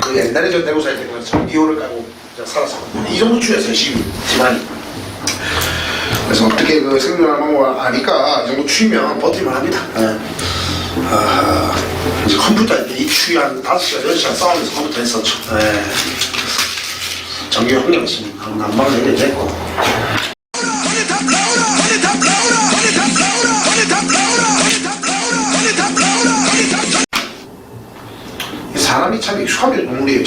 그 옛날에 저 내고 살 때는 전기요를 깔고 저 살았었거든요. 이 정도 추였어요, 집, 집안이. 그래서 어떻게 그 생존할 방법을 아니까 이 정도 추위면 버틸만 합니다. 예. 아, 이제 컴퓨터 할때이 추위 한 5시간, 10시간 싸우면서 컴퓨터 했었죠. 예. 전기 환경심, 난방을 해야 되고. 참 익숙하게 동물이에요.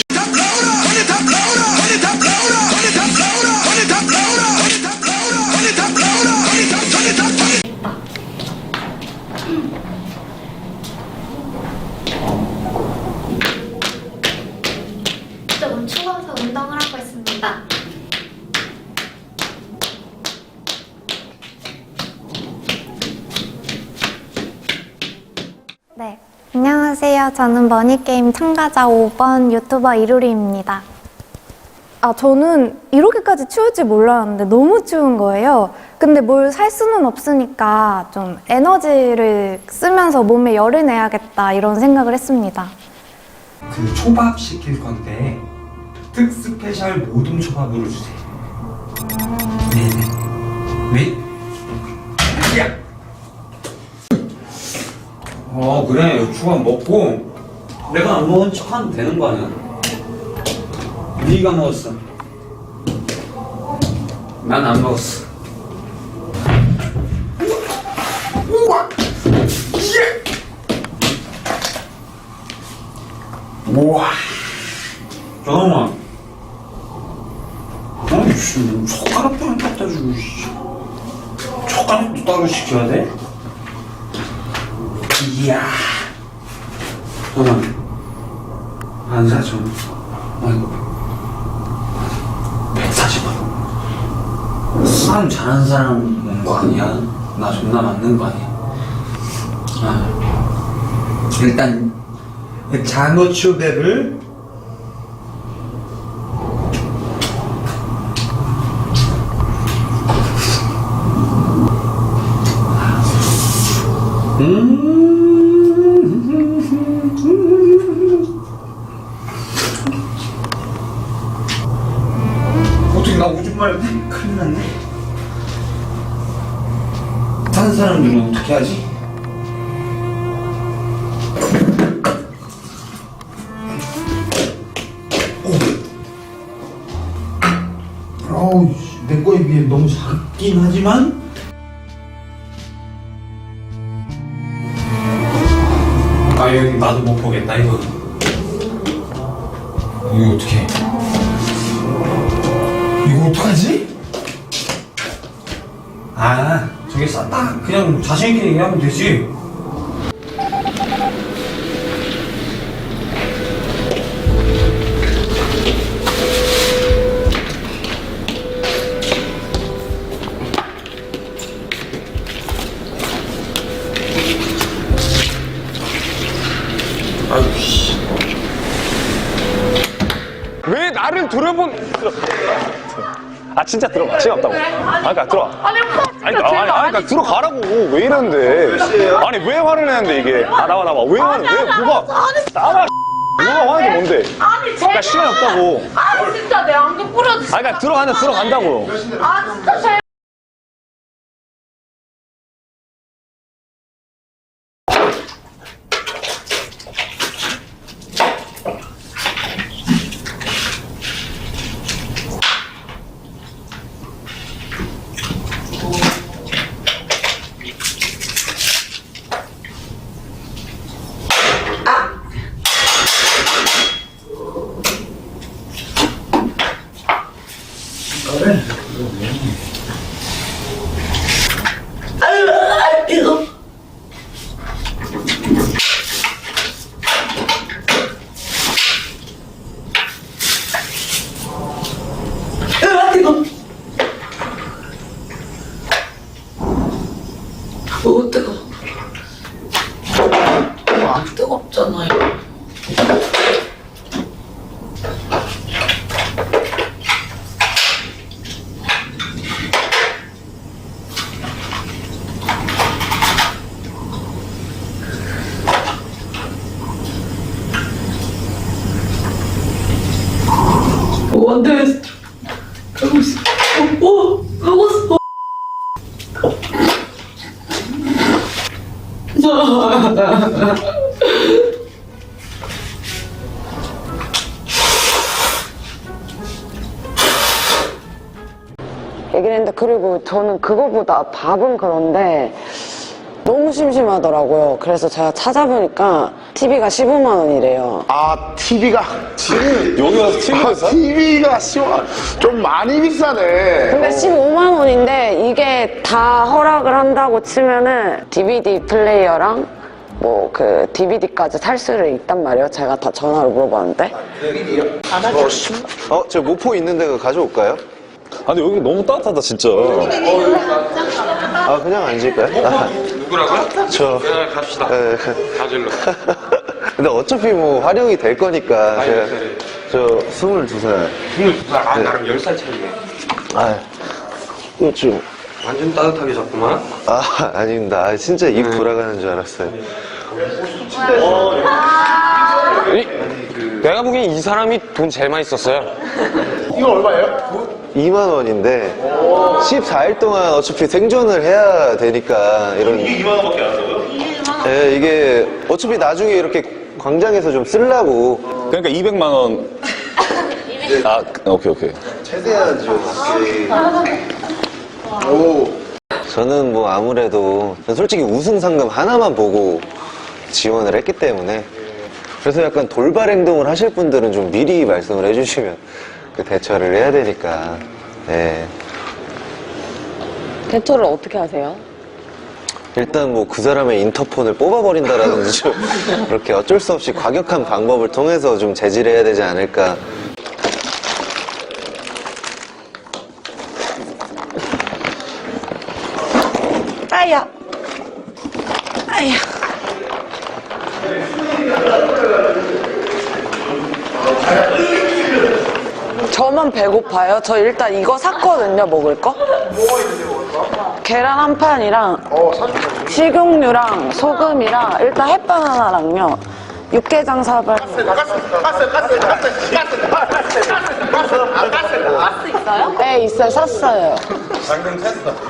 조금 추워서 운동을 하고 있습니다. 네, 안녕하세요. 저는 머니게임 참가자 5번 유튜버 이루리입니다. 아, 저는 이렇게까지 추울지 몰랐는데 너무 추운 거예요. 근데 뭘 살 수는 없으니까 좀 에너지를 쓰면서 몸에 열을 내야겠다 이런 생각을 했습니다. 그 초밥 시킬 건데 특 스페셜 모둠 초밥으로 주세요. 네네. 네? 야! 어 그래 초밥 먹고 내가 안 먹은 척 하면 되는 거 아니야? 네가 먹었어. 난 안 먹었어. 우와. 잠깐만. 아니, 씨, 뭐 젓가락도 안 갖다 주고, 씨. 젓가락도 따로 시켜야 돼? 이야. 잠깐만. 안 사죠. 아이고. 140원. 싸움 잘하는 사람 온 거 아니야? 나 존나 맞는 거 아니야? 아. 일단 장어초배를 어 사람들은 어떻게 하지? 어우, 내 거에 비해 너무 작긴 하지만? 아 여기 나도 못 보겠다 이거. 이거 어떻게 이거 어떡하지? 아 저게 쌌다 그냥 자신있게 얘기하면 되지. 왜 나를 돌아본 아 진짜 들어가. 시간 없다고. 아 그니까 들어와. 아니 오빠 진짜 아니, 아니, 아니, 그러니까 들어가라고. 왜 이러는데? 아니 왜 화를 내는데 이게? 아 나와 나와. 왜 화를 왜 뭐가? 나와 뭐가 화는 게 뭔데? 아니 제발 그러니까 시간 없다고. 아니 진짜 내 안경 뿌려주세요 아 그니까 들어간다 들어간다고. 아 진짜 제 Ano ate ko? Ano ko. 안 돼. 하고 있어. 어, 하고 있어. 얘기를 했는데 그리고 저는 그거보다 밥은 그런데 너무 심심하더라고요. 그래서 제가 찾아보니까 TV가 15만 원이래요. 아 TV가 여기 와서 TV를 사? TV가 좀 많이 비싸네 근데 15만 원인데 이게 다 허락을 한다고 치면은 DVD 플레이어랑 뭐 그 DVD까지 살 수를 있단 말이에요. 제가 다 전화로 물어봤는데. 어, 저 모포 있는 데 가져올까요? 아니 여기 너무 따뜻하다 진짜. 아, 그냥 앉을까요? 아, 누구라고요? 저. 네, 갑시다. 예. 가질러. 근데 어차피 뭐 활용이 될 거니까. 제가 저 22살. 22살. 아, 나랑 10살 차이네. 아, 이거 좀. 완전 따뜻하게 잡구만. 아, 아닙니다. 아, 진짜 입 돌아가는 줄 알았어요. 내가 보기엔 이 사람이 돈 제일 많이 썼어요. 이거 얼마예요? 2만 원인데 14일 동안 어차피 생존을 해야 되니까 이런 이게 2만 원밖에 안 써요? 예, 이게 어차피 나중에 이렇게 광장에서 좀 쓰려고 그러니까 200만 원. 아 오케이 오케이. 최대한 좀 저는 뭐 아무래도 솔직히 우승 상금 하나만 보고 지원을 했기 때문에 그래서 약간 돌발 행동을 하실 분들은 좀 미리 말씀을 해주시면 그 대처를 해야 되니까 네. 대처를 어떻게 하세요? 일단 뭐 그 사람의 인터폰을 뽑아버린다라든지 좀 그렇게 어쩔 수 없이 과격한 방법을 통해서 좀 제지를 해야 되지 않을까 아야. 아야. 저만 배고파요. 저 일단 이거 샀거든요, 먹을 거. 계란 한 판이랑 식용유랑 소금이랑 일단 햇반 하나랑요. 육개장 사발. 네, 있어요. 샀어요.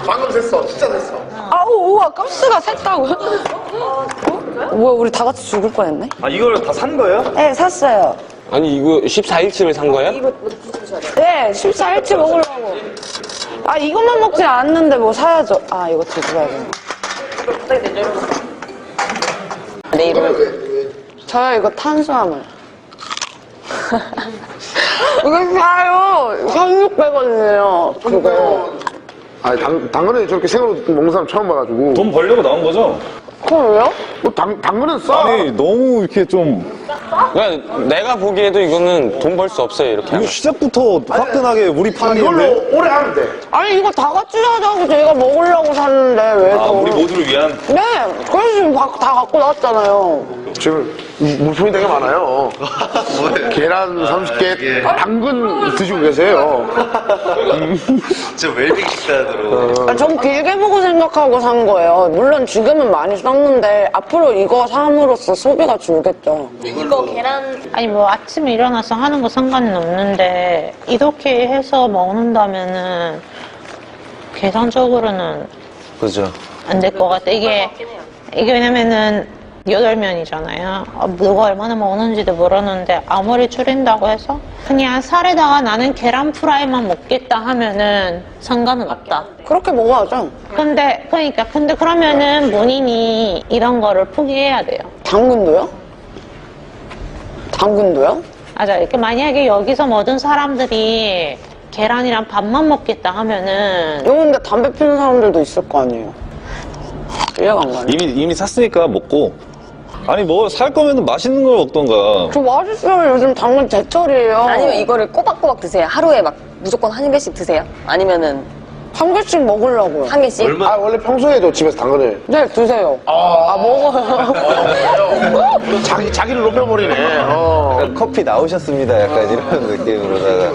방금 샜어 진짜 샜어 아우, 우와, 가스가 샜다고요? 어? 뭐야, 우리 다 같이 죽을 뻔했네? 아 이걸 다 산 거예요? 네, 샀어요. 아니 이거 14일치를 산 거예요? 네, 14일치 먹으려고. 아, 이것만 먹지 않는데 뭐 사야죠. 아, 이거 들고 가야겠네. 내 이름. 저요, 이거 탄수화물. 이거 사요. 1,600원이에요. 그거. 아니 당, 당근에 저렇게 생으로 먹는 사람 처음 봐가지고 돈 벌려고 나온 거죠? 그럼 왜요? 뭐 당, 당근은 싸 아니 너무 이렇게 좀 그러니까 내가 보기에도 이거는 돈 벌 수 없어요 이렇게 이거 하면. 시작부터 화끈하게 우리 이걸로 파는데. 오래 하면 돼 아니, 이거 다 같이 사자고 저희가 먹으려고 샀는데, 왜 아 또. 우리 모두를 위한. 네, 그래서 지금 다, 다 갖고 나왔잖아요. 지금 물품이 되게 많아요 계란 30개 당근 드시고 계세요 진짜 웰빙 식단으로 아, 전 길게 보고 생각하고 산 거예요. 물론 지금은 많이 썼는데 앞으로 이거 삼으로써 소비가 줄겠죠. 이거 계란 아니 뭐 아침에 일어나서 하는 거 상관은 없는데 이렇게 해서 먹는다면은 계산적으로는 그죠. 안 될 것 같아. 이게 이게 왜냐면은 여덟 면이잖아요. 아, 누가 얼마나 먹는지도 모르는데 아무리 줄인다고 해서 그냥 살에다가 나는 계란 프라이만 먹겠다 하면은 상관은 없다. 그렇게 먹어야죠. 근데 그러니까 근데 그러면은 본인이 이런 거를 포기해야 돼요. 당근도요? 당근도요? 맞아. 이렇게 만약에 여기서 모든 사람들이 계란이랑 밥만 먹겠다 하면은 이거 근데 담배 피는 사람들도 있을 거 아니에요. 이해가 안 가네. 이미 이미 샀으니까 먹고. 아니 뭐 살 거면 맛있는 걸 먹던가. 저 맛있어요. 요즘 당근 제철이에요. 아니면 이거를 꼬박꼬박 드세요. 하루에 막 무조건 한 개씩 드세요. 아니면은 한 개씩 먹으려고요. 한 개씩. 아 원래 평소에도 집에서 당근을 네, 드세요. 아, 먹어요. 자기, 자기를 높여버리네 어. 커피 나오셨습니다 약간 이런 느낌으로다가